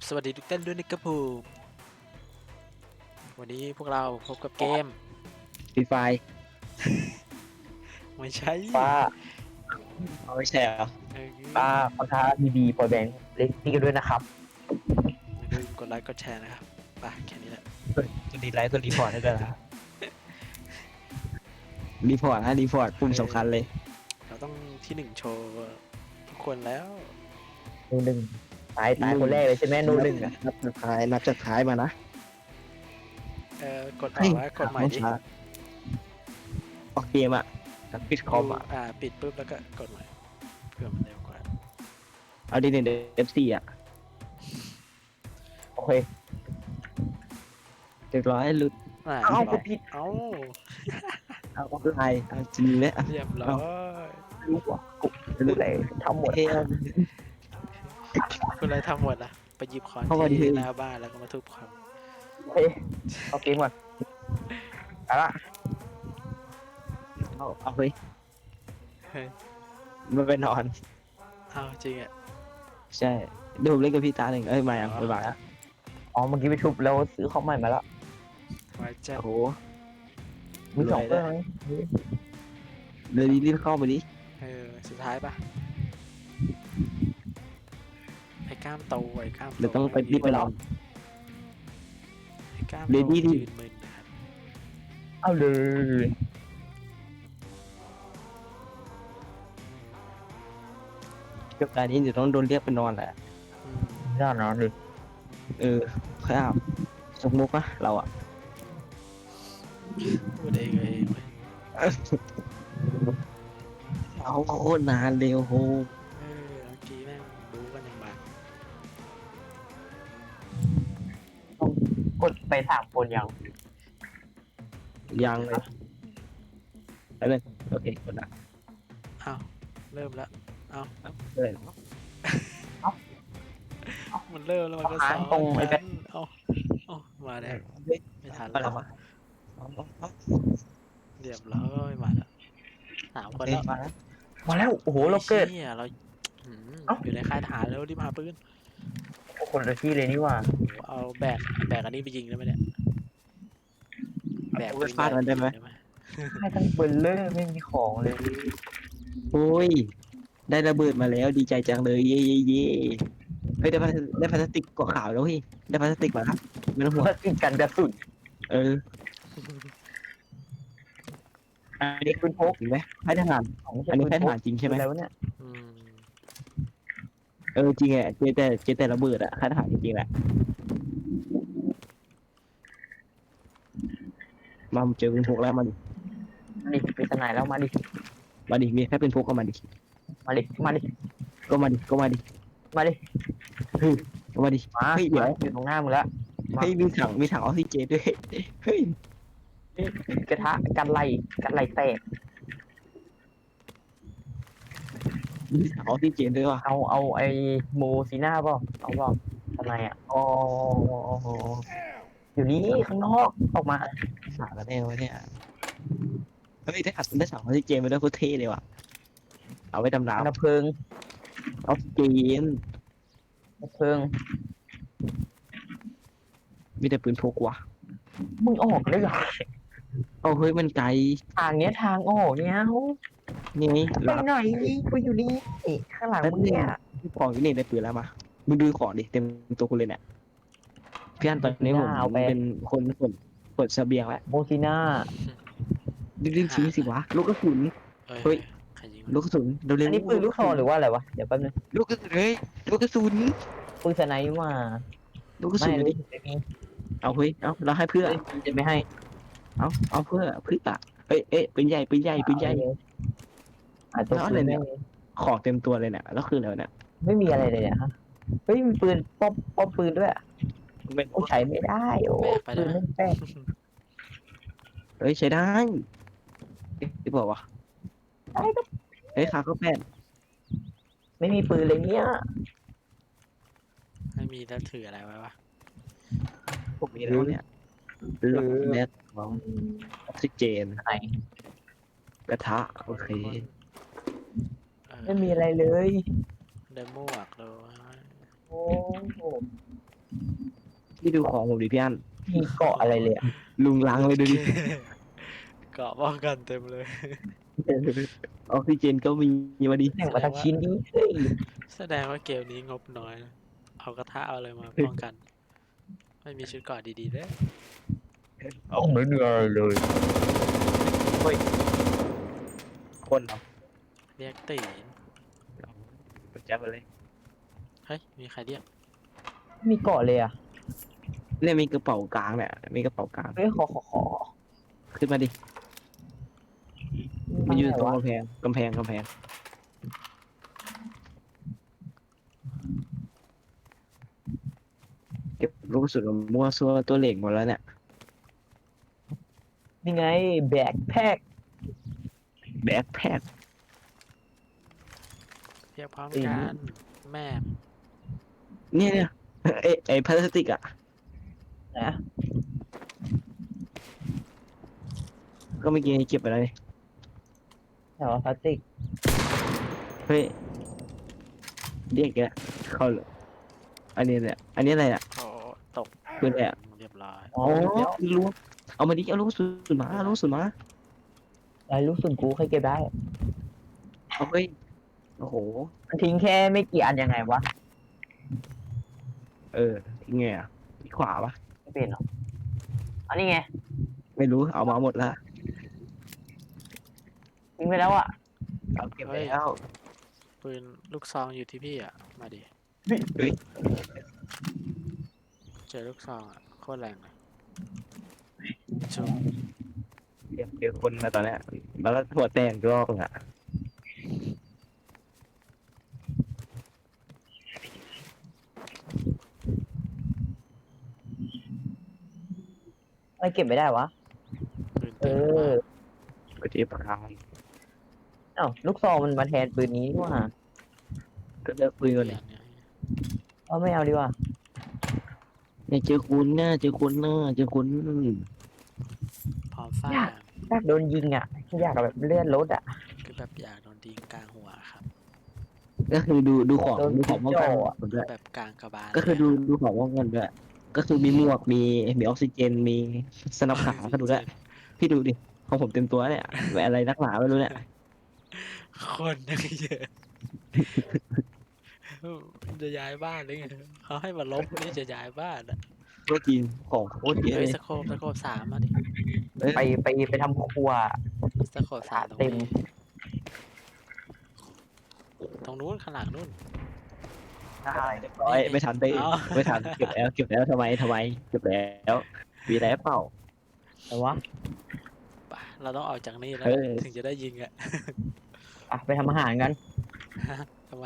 กับสวัสดีทุกท่านด้วยนะครับผมวันนี้พวกเราพบกับเกมฟรีไฟไม่ใช่ป้าเอาไม่ใช่เหรอเออป้าคอนท้าบีบีปอยแบงค์เล็กนี่กันด้วยนะครับอย่าลืมกดไลค์กดแชร์นะครับไปแค่นี้แหละกดดีไลค์กดรีพอร์ตให้ด้วยนะรีพอร์ตนะรีพอร์ตปุ่มสำคัญเลย เราต้องที่หนึ่งโชว์ทุกคนแล้วนูหนึ่ง ตายตายคนแรกเลยใช่ไหมนูหนึ่งอะนับสุดท้ายนับจากท้ายมานะเออกดออกไว้กดใหม่ดิช้าออกเกมอะปิดคอมอะอ่าปิดปุ๊บแล้วก็กดใหม่เพื่อมันเร็วกว่าเอาดีเด่นเอฟซีอะโอเคเรียบร้อยหลุดอ่าเอ้าเรียบร้กูอยผิดเอ้าเอาอะไรเอาจริงเลยอะเรียบร้อยรู้ว่ากูรู้อะไรทำหมดเฮ้ย คุณอะไรทำหมดนะไปหยิบคอนเข้ามาดิที่หน้าบ้านแล้วก็มาทุบคอมโอเคเอาเกมก่อนเอาละเอาเอาเฮ้ยเฮ้ยมันไปนอน เอาจริงอะใช่เดี๋ยวผมเล่นกับพี่ตาหนึ่งเอ้ยมาอย่างไปบ่ายอะอ๋อเมื่อกี้ไปทุบแล้วซื้อของใหม่มาแล้วไว้จะโอ้โหมีสองเครื่องไหมเลยรีบเข้ามาดิเออสุดท้ายปะ ไอ้กล้ามโตไอ้กล้ามโตเดี๋ยวต้องไปรีบไปนอนไอ้กล้ามเรโตดี้ดิ ยืนมึนนะครับเอาเลยเกับการนี้เดี๋ยวต้องโดนเรียกไปนอนแหละอืมน่านอนเลยเออค่อยอาบสมุกอะเราอะพูดเองเลยเว้ยเอาโคตรนานเลยโอ้โห ไปสามคนยังยังเลยไปเลยโอเคกดละอ้าวเริ่มแล้วเลยมันเริ่มแล้วมันก็เอาซ้หาองตรงไอ้นแบกันเอาเอามาแล้วไม่ทันอะไรแล้ววะเรียบร้อยมาแล้วสามคนแล้วมาแล้วมาแล้วโอ้โหเราเกิดไอ้หี้ยเราอืมเอ้าอยู่ในค่ายทหารแล้วรีบหาปืน คนละที่เลยนี่หว่าโอ้โหเอาแบกแบกอันนี้ไปยิงได้ไหมเนี่ยแบกไปฟาดมันได้ไหมให้ทั้งเบลเลอร์ไม่มีของเลยโอ้ย ได้ระเบิดมาแล้วดีใจจังเลยเย่เย่เย่เฮ้ยได้พลาสได้พลาสติกเกาะขาวแล้วเฮ้ยได้พลาสติกมาครับไม่ต้องห่วงว่าติดกันกระสุนเอออันนี้คุณพกเห็นไหมให้ทหารของอันนี้ให้ทหารจริงใช่ไหมแล้วเนี่ยอืม เออจริงอะเจแต่เจแต่ระเบิดอะค่าทหารจริงๆแหละมาเจอเป็นพกแล้วมาดิมาดิเป็นทนายแล้วมาดิมาดิมีแค่เป็นพกก็มาดิมาดิมาดิก็มาดิก็มาดิมาดิก็มาดิมาเฮ้ยเดี๋ยวอยู่ตรงหน้ามึงแล้วมาเฮ้ยมีถังมีถังออกซิเจนด้วยเฮ้ยกระทะกันไหลกันไหลแตก มีถังออกซิเจนด้วยว่ะเอาเอาไอ้โมซีน่าเปล่าเอาเปล่าทนายอะอ๋ออยู่นี่ข้างนอกออกมาสาระแน่วะเนี่ยเฮ้ยได้ถังได้ถังออกซิเจนมาด้วยโคตรเท่เลยว่ะ เอาไว้ดำน้ดับเพลิงำออกซิเจนดับเพลิงมีแต่ปืนพกว่ะมึงออกได้เหรอเอาเฮ้ยมันไกลทางเนี้ยทางออกเนี่ย นี่ไงไปรับไหนกูอยู่นี่ข้างหลังมึงเนี่ยของอยู่นี่ได้ปืนแล้วมามึงดูของดิเต็มตัวกูเลยเนี่ยพี่อันตอนนี้ผมเป็นคนขนขนเสบียงแล้วโมซีน่ารีบๆซื้อสิวะลูกกระสุนเอ้ยเฮ้ย ใครยิงลูกกระสุนเร็วๆอันนี้ปืนลูกซองหรือว่าอะไรวะ เดี๋ยวแป๊บนึงลูกกระสุนเฮ้ยลูกกระสุนปืนสไนป์มาลูกกระไม่สุนอันดินี้ไม่มีเอาเฮ้ยเอาเราให้เพื่อจะไม่ให้เอาเอาเพื่อเพื่อเอ้ยเอ้ยปืนใหญ่ปืนใหญ่ปืนใหญ่อ่ะตัวแล้วอะปืไรนเนี่ไม่ย ของเต็มตัวเลยเนี่ยแล้วคืออะไรวะเนี่ยไม่มีอะไรเลยเนี่ยฮะเฮ้ยมีปืนป๊อปป๊อปปืนด้วยมันเป็นโอ้ใช้ไม่ได้โอ้แบกไปปืนนะเล่นแป้งเฮ้ยใช้ได้ที่บอกว่าได้ก็เฮ้ยขาก็แปดไม่มีปืนเลยเนี่ยไม่มีแล้วถืออะไรไว้วะผมมีแล้วเนี่ยหลอดแมสของออกซิเจนไหน กระทะโอเคเออ ไม่มีอะไรเลย ได้หมวกเลยโอ้โหพี่ดูของผมดิพี่อันมีเกาะอะไรเลยอะลุงลังเลยดูดิเกาะป้องกันเต็มเลย ออกซิเจนก็มีมาดิแข่งมาทักชิ้นดิเฮ้ยแสดงว่าเกมนี้งบน้อยนะเอากระทะเอาอะไรมาป้องกัน ไม่มีชุดเกาะดีๆเลยเอาไม่เหนื่อยเลยคนเหรอ เรียกตีนแจ๊บไปเลยเฮ้ย มีใครเรียก มีเกาะเลยอะเนี่ยมีกระเป๋ากลางเนี่ยมีกระเป๋ากลาง เฮ้ยขอขอขอขึ้นมาดิ มันอยู่ตรงวะกำแพงกำแพงกำแพงเก็บลูกกระสุนมั่วซั่วตัวเหล็กหมดแล้วเนี่ย นี่ไงแบกแพกแบ็คแพ็ค เรียกพร้อมตีนกันแม่เนี่ยเนี่ยไอไอพลาสติกอะนะก็เมื่อกี้เก็บไปแล้วนี่แต่ว่าพลาสติกเฮ้ยเรียกแกเขาอันนี้เนี่ยอันนี้อะไรอะโอ้ตกคืออะไรอะเรียบร้อยอ๋ออ๋อเดี๋ยวรู้เอามาดิเอาลูกกระสุนมาเอาลูกกระสุนมาไอ้ลูกส่วนกูเคยเก็บได้เอาเฮ้ย โอ้โหมันทิ้งแค่ไม่กี่อันยังไงวะ เออทิ้งไงอะที่ขวาปะไม่เป็นหรออันนี้ไงไม่รู้เอามาหมดละทิ้งไปแล้วอะเอาเก็บไปแล้วปืนลูกซองอยู่ที่พี่อะ มาดิ เฮ้ยเจอลูกซองอะโคตรแรงเลยชูเดี๋ยวเดี๋ยวคนมาตอนเนี้ยแล้วก็หัวแตกรอบนึงอะ อะไร เก็บไม่ได้วะ ปืนเอเต็มอมากก็ที่ประคามเอ้าลูกซองมันมาแทนปืนนี้นี่หว่าก็เลิกปืนเปก่อนลี่เลยยเนี่ยเอาไม่เอาดีกว่า เนี่ยเจอคุณเนี่ยเจอคุณเนอะเจอคุณพร้อมฟาดอยากโดนยิงอะอยากแบบเลื่อนรถอะ คือแบบอยากโดนดิงกลางหัวครับ ก็คือดูดูของโดนดูของป้องกันจิ๊กโจ้อะผมด้วยแบบกลางกระบาลก็คือดูดูของป้องกันด้วย ก็คือมีหมวกมีมีออกซิเจนมีสนับขาก็ดูด้วยพี่ดูดิของผมเต็มตัวเนี่ยแหวนอะไรนักหนาไม่รู้เนี่ยคนยังเยอะจะย้ายบ้านหรือไงเขาให้มาลบนี่จะย้ายบ้านอะก็กินของโคตรเยอะเฮ้เลยยสโคปสโคปสามมาดิเอ้ยไปไปไปทำครัวสโคปสามตรงเต็มนี้ตรงนู้นข้างหลังนู้น เรียบร้อยไม่ทันได้เอาไม่ทันเก็บแล้วเก็บแล้วทำไมทำไมเก็บแล้วมีอะไรเปล่าแต่ว่าไปเราต้องออกจากนี่แล้วเออ ถึงจะได้ยิงอะอะไปทำอาหารกันทำไม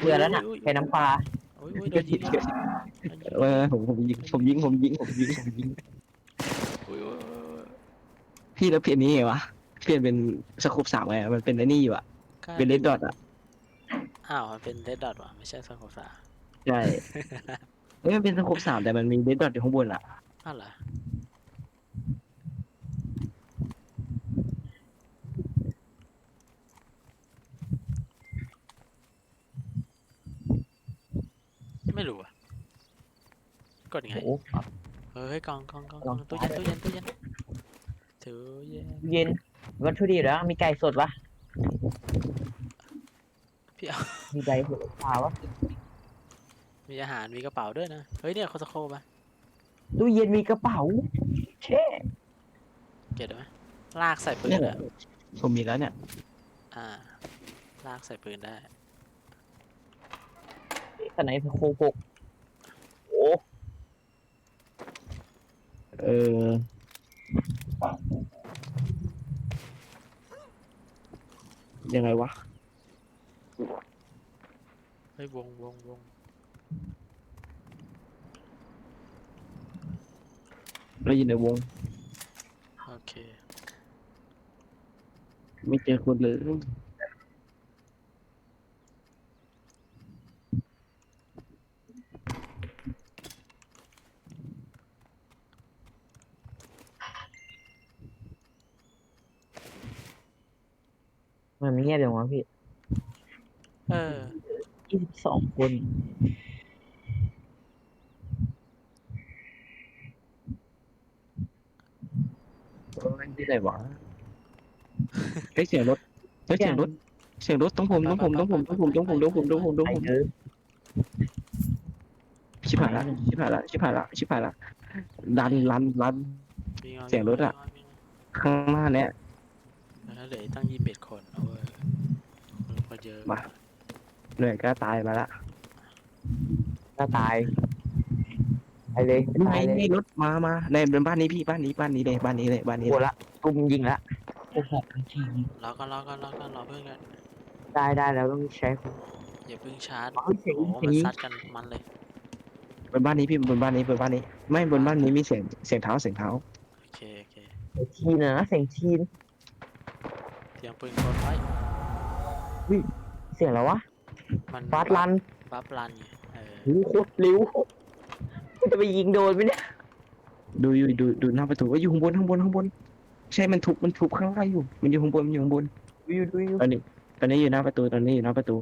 เกลือแล้วน่ะแค่น้ำปลาอุ้ยอุ้ยโดนยิงอีกเออผมผมยิงผมยิงผมยิงผมยิงผมยิงอุ้ยอุ้ยอุ้ยพี่แล้วเปลี่ยนนี้ไงวะเปลี่ยนเป็นสโคปสามไงมันเป็นไอ้นี่อยู่อะกล้าเป็นเลดดอทอะ อ้าวมันเป็นเรดดอทว่ะไม่ใช่สโคปสามใช่เอ้ยมันเป็นสโคปสามแต่มันมีเลดดอทอยู่ข้างบนอะอ้าวเหรอไม่รู้อะกดยังไงโอ้โหเฮ้ยกล่องกล่องกล่องกกล่ล่อองงตู้เย็นตู้เย็นตู้เย็นถือเย็นเย็นวัตถุดิบแล้วมีไก่สดวะพี่เอา มีไก่สดปลาวะมีอาหารมีกระเป๋าด้วยนะ เฮ้ยเนี่ยโคสโคปะตู้เย็นมีกระเป๋าเช่เก็บได้ไหมลากใส่ปืนเนี่ยแหละอะผมมีแล้วเนี่ย อ่า ลากใส่ปืนได้ขนาดโคโกกโอ้เออยังไงวะ เฮ้ยวงวงวงเราอยู่ในวง โอเค ไม่เจอคนเลยมันไม่เงียบอย่างวะพี่ เออ ยี่สิบสองคนโอ้ยที่ไหนวะเฮ้ยเสียงรถเสียงรถ เสียงรถต้องผมต้องผมต้องผมต้องผมต้องผมต้องผมต้องผมต้องผมชิบหายละชิบหายละชิบหายละชิบหายละดันรันรัน เสียงรถอะ ข้างหน้าเนี่ย แล้วเหลืออีตั้งยี่สิบเอ็ดคนเอาเว้ยนก็เยอะ เหนื่อยก็ตายมาละถ้าตายไปเลยนี่ไงตายเลยนี่รถมามาในเป็นบ้านนี้พี่บ้านนี้บ้านนี้เลยบ้านนี้เลยบ้านนี้โหเลยละตุ่มยิงละรอก่อนรอก่อนรอก่อนรอเพื่อนกันได้ได้แล้วต้องใช้อย่าเพิ่งชาร์จเฮ้ยเสียงโอ้โหเสียมันงซัดกันมันเลยบนบ้านนี้พี่บนบ้านนี้บนบ้านนี้ ไม่บนบ้านนี้มีเสียงเสียงเท้าเสียงเท้าโอเคโอเคเสียงทีนนะเสียงทีนเตรียมปืนกลไว้เสียงอะไรวะ มันฟาดลันบัฟลันไงเออโอ้โหโคตรเร็วมันจะไปยิงโดนไหมเนี่ยดูอยู่ดูดูหน้าประตูว่าอยู่ข้างบนข้างบนข้างบน ใช่มันทุบมันทุบข้างล่างอยู่ มันอยู่ข้างบนมันอยู่ข้างบน ดูอยู่ดูอยู่ตอนนี้ ตอนนี้อยู่หน้าประตูตอนนี้อยู่หน้าประตู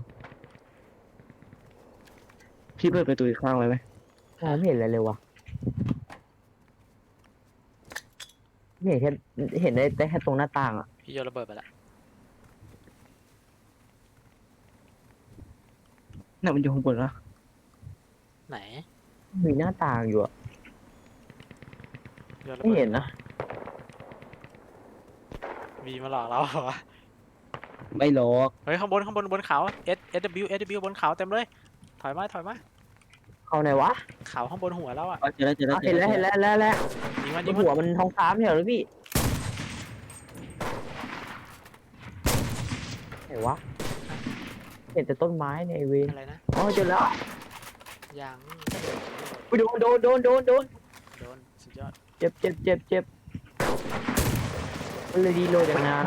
พี่เปิดประตูอีกข้างไว้ไหมมองไม่เห็นอะไรเลยวะไม่เห็นแค่เห็นได้แต่แค่ตรงหน้าต่างอะพี่โยนระเบิดไปละ น่ะมันอยู่ข้างบนแล้วไหนมีหน้าต่างอยู่อะโยนระไม่เบิดเห็นนะมีมาหลอกเราเหรอวะไม่หรอกเฮ้ยข้างบนข้างบนบนเขา S S W S W บนเขาเต็มเลย ถอยมาถอยมาเข้าไหนวะเขาข้างบนหัวแล้วอะอ๋อเจอแล้วเจอแล้วเอาเห็นแล้วเห็นแล้วแล้วแล้วยิงมันบยินงมันหัวมันทองฟ้าไม่ใช่เหรอพี่ไหนวะ เห็นแต่ต้นไม้ในยไอ้เวนอะไรนะอ๋อเจอแล้วยังไปโดนโดนโดนโดนโดนโดนสุดยอดเจ็บเจ็บเจ็บเจ็บมันเลยดีโลจากนาน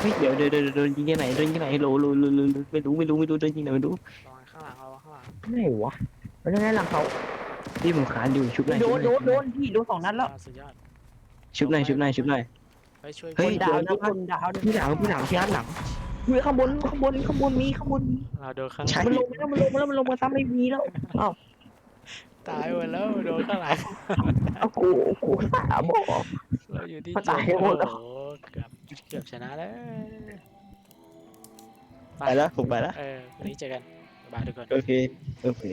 เฮ้ยเดี๋ยวเดี๋ยวเดี๋ยวโดนยิงที่ไหนโดนยิงที่ไหนโหลโหลโหลโหลโหลไม่รู้ไม่รู้ไม่รู้โดนยิงไหนไม่รู้ระวังข้างหลังระวังข้างหลังไหนวะมันยังไงหลังเขาพี่ผมขานอยู่ชุบหน่อยโดนโดนโดชุบหนพี่โดนสองนัดแล้วสุดยอดน่อยชุบหน่อยชุบหน่อยเฮ้ยช่วยเฮ้คยนดาวนะคนดาวนะพี่หลังพี่หลังพี่หลังหลัง เฮ้ยข้างบนข้างบนข้างบนมีข้างบนมีเราโดนข้างหใช่ลังมันลงมาแล้วมันลงมาแล้วมันลงมาซ้ำไม่มีแล้วตายหมดแล้วโดนข้างหลังเอากูกูสาบอก เราอยู่ที่ตายหมดแล้ว โอ้โหเกือบเกือบชนะแล้วไปแล้วผมไปแล้วเออวันนี้เจอกันบ๊ายบายทุกคน โอเคโอเค